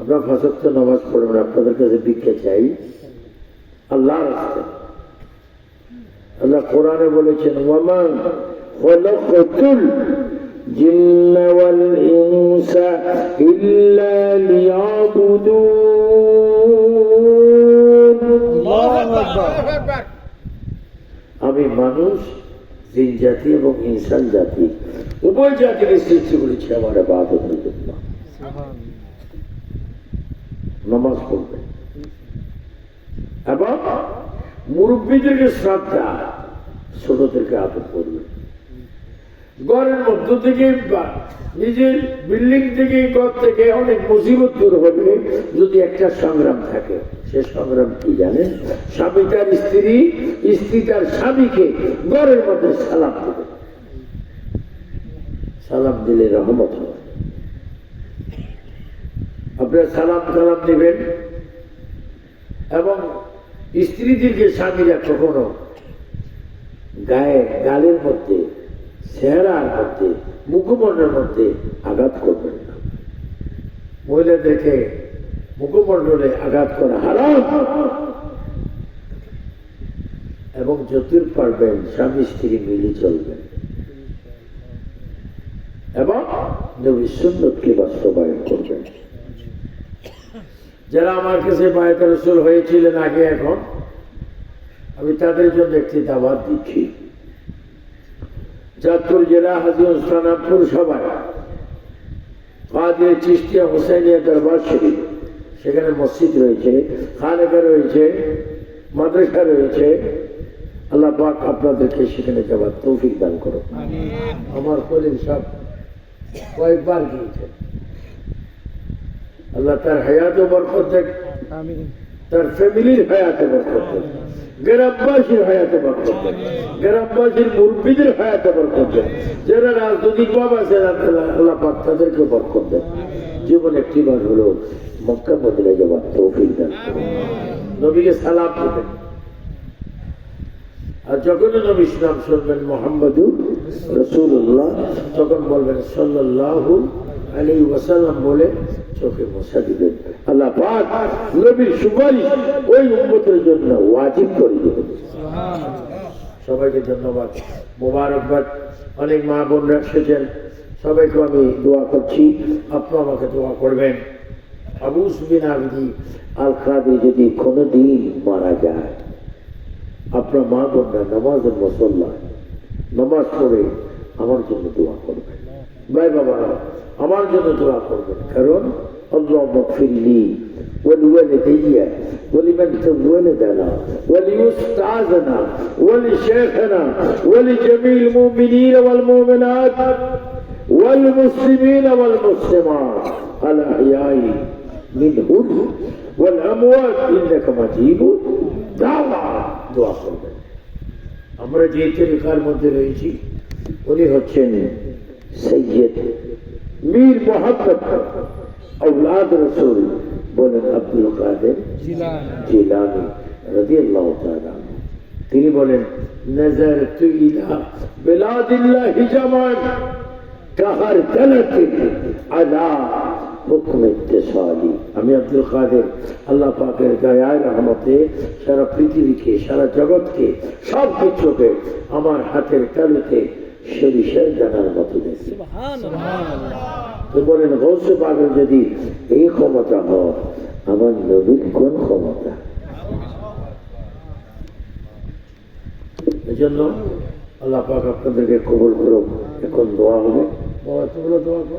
আমরা ফাঁসক্ত নামাজ পড়বেন আপনাদের কাছে ভিক্ষা চাই। আল্লাহ আল্লাহ কোরআনে বলেছেন ওয়ামান খলাকাতুল জিন্ন ওয়াল ইনসা ইল্লা লিয়াবুদুন। আমি মানুষ জিন জাতি এবং ইনসান জাতি উভয় জাতির সৃষ্টি করেছি আমার বাদতের জন্য। নামাজ পড়বে। এবং মুরব্বীদেরকে শ্রদ্ধা, ছোটদেরকে আদর করবে। ঘরের মধ্য থেকে নিজের বিল্ডিং থেকে, ঘর থেকে অনেক মুসিবত দূর হবে যদি একটা সংগ্রাম থাকে। সে সংগ্রাম কি জানেন? স্বামী তার স্ত্রী স্ত্রী তার স্বামীকে ঘরের মধ্যে সালাম দেবে। সালাম দিলে রহমত হবে। আপনার সালাম সালাম দিবেন। এবং স্ত্রীদেরকে স্বামীরা কখনো গায়ে, গালের মধ্যে, চেহারার মধ্যে, মুখমণ্ডলের মধ্যে আঘাত করবেন না। মহিলাদেরকে মুখমণ্ডলে আঘাত করা হারাম। এবং যতুর পারবেন স্বামী স্ত্রী মিলে চলবেন। এবং নবী সুন্নতকে বাস্তবায়ন করবেন। যারা আমার কাছে বায়ত রসুল হয়েছিলেন আগে এখন আমি তাদের জন্য একটি দাওয়াত দিচ্ছি। চাঁদপুর জেলা হাজির স্থানাপুর সভায় কাদের চিস্তিয়া হোসাইনিয়া দরবার শরীফ সেখানে মসজিদ রয়েছে খানেকা রয়েছে মাদ্রাসা রয়েছে। আল্লাহ পাক আপনাদেরকে সেখানে যাওয়ার তৌফিক দান করো আমার কলিম সব কয়েকবার গিয়েছে আল্লাহ তার হায়াত বরকত দেখ। তার ফ্যামিলির হায়াতে বরকত দেখ। গ্রামবাসীর হায়াতে বরকত দেখ। গ্রামবাসীর মুরব্বীদের হায়াতে বরকত দেখ। যারা রাজনৈতিক বাবা আছে আল্লাহ পাক তাদেরকে বরকত জীবন একটিবার হলো মক্কা মদিনায় যাওয়ার তৌফিক দান নবীকে সালাম দেবেন। আর যখনই নবী ইসলাম শুনবেন মোহাম্মদু রসুল্লাহ তখন বলবেন সাল্লাল্লাহু আলী ওয়াসাল্লাম বলে চোখে মশা দিবেন আল্লাহ পাক নবীর সুপারিশ ওই উম্মতের জন্য ওয়াজিব করে দেবেন সবাইকে ধন্যবাদ। মোবারকবাদ। অনেক মা বোনরা এসেছেন। সবাইকে আমি দোয়া করছি। আপনি আমাকে দোয়া করবেন। আবু সুবিন আবদি আল কাদি যদি কোনোদিন মারা যায়, আপনার মা বোনরা নামাজের মুসল্লায় নামাজ পড়ে আমার জন্য দোয়া করবেন ভাই বাবারা আমার জন্য দোয়া করবেন কারণ আল্লাহ মকফিল্লি ولوالدي ولمن ولدنا ولأستاذنا ولشيخنا ولجميع المؤمنين والمؤمنات والمسلمين والمسلمات الأحياء منهم والأموات إنك مجيب دعوة দোয়া করবেন আমরা যে তরিকার মধ্যে রয়েছি উনি হচ্ছেন সৈয়দ মীর মোহাম্মদ আউলাদ রসুল বলেন আব্দুল কাদের জিলানি। তাআলা। তিনি বলেন নজর তু ইলা বিলাদিল্লাহি জামান কাহার গলত আলা হুকম ইত্তেসালি আমি আব্দুল কাদের আল্লাহ পাকের দয়ায় রহমতে সারা পৃথিবীকে সারা জগৎকে সব কিছুকে আমার হাতের তালুতে সরিষার জানার মতো দেখি বলেন, গৌসে পাগল যদি এই ক্ষমতা হয়, আমার নবীর কোন ক্ষমতা? এজন্য আল্লাহ পাক আপনাদেরকে কবল করুক। এখন দোয়া হবে। দোয়া করো।